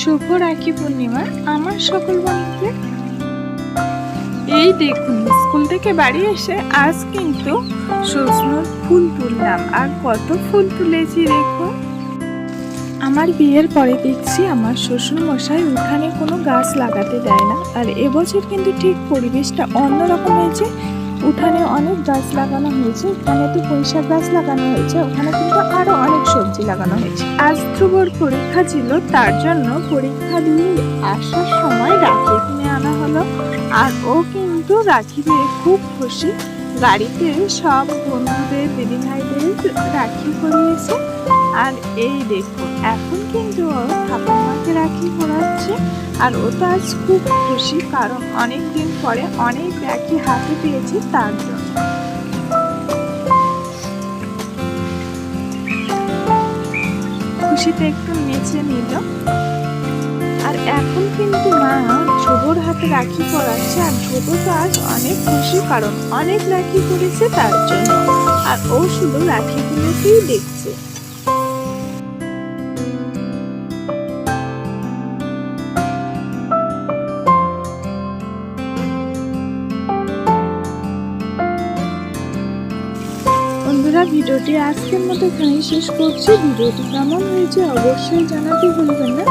শুভ রাখি পূর্ণিমা, আমার সকল বন্ধুকে। এই দেখুন, স্কুল থেকে বাড়ি এসে আজ কিন্তু সজনুর ফুল তুললাম, আর কত ফুল তুলেছি দেখুন। আমার বিয়ের পরে দেখছি আমার শ্বশুর মশাই উঠানে কোনো গাছ লাগাতে দেয় না, আর এবছর কিন্তু ঠিক পরিবেশটা অন্যরকম হয়েছে। উঠানে অনেক গাছ লাগানো হয়েছে এখানে তো পুঁইশাক গাছ লাগানো হয়েছে, ওখানে কিন্তু আরও লাগানো হয়েছে। আজ ধ্রুবর পরীক্ষা ছিল, তার জন্য পরীক্ষা দিয়ে আসার সময় রাখি কিনে আনা হলো। আর ও কিন্তু রাখি দিয়ে খুব খুশি। গাড়িতে সব বন্ধুদের, দিদিভাইদের রাখি করিয়েছে। আর এই দেখুন, এখন কিন্তু ও ঠাকুমাকে রাখি পরাচ্ছে আর ও তো আজ খুব খুশি, কারণ অনেক দিন পরে অনেক রাখি হাতে পেয়েছে তার জন্য। খুশিতে একটু নেচে নিল। আর এখন কিন্তু মা ধ্রুবর হাতে রাখি পরাচ্ছে, আর ধ্রুব তো আজ অনেক খুশি কারণ অনেক রাখি পড়েছে তার জন্য। আর ও শুধু রাখিগুলোকেই দেখছে। বন্ধুরা, ভিডিওটি আজকের মতো এখানেই শেষ করছি। ভিডিওটি কেমন হয়েছে অবশ্যই জানাতে ভুলবেন না।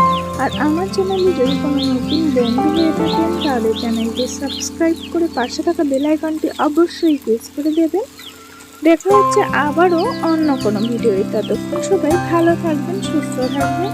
আর আমার চ্যানেলে যদি কোনো নতুন বন্ধু হয়ে থাকেন, তাহলে চ্যানেলটি সাবস্ক্রাইব করে পাশে থাকা বেলাইকনটি অবশ্যই প্রেস করে দেবেন। দেখা হচ্ছে আবারও অন্য কোনো ভিডিও ততক্ষণ সবাই ভালো থাকবেন, সুস্থ থাকবেন।